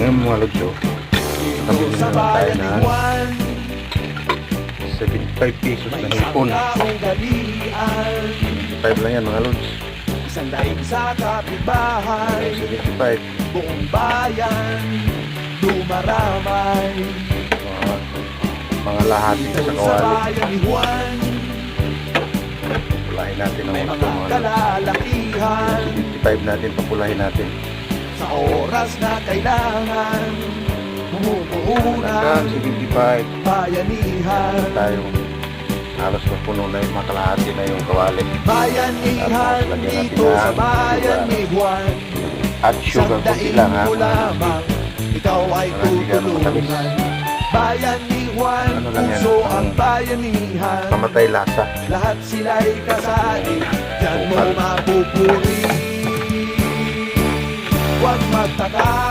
Tingnan mo mga oh. Nakabili na naman tayo na 75 pesos na hipon. 75 lang yan mga lods. Isang daig sa kapitbahay 75. Buong bayan Dumaramay Mga, mga lahati sa Sa kawali. Pulahin natin ang mga mga mga lods. kalalakihan 75 natin, papulahin natin. Sa oras na kailangan Bumubuo Hanggang ng 75. bayanihan Tayong halos mapuno na yung mga kalahati na yung kawali. Bayanihan Tapos, lagyan natin dito sa bayan ni Juan At sugar kunti daig lang ha. mo lamang Ikaw ay Para hindi ganun matamis. tutulungan Bayan ni Juan Ano lang yan, Puso ang ang bayanihan Mamatay lasa. Lahat sila'y kasali Diyan mo Bukal. mapupuri Huwag magtaka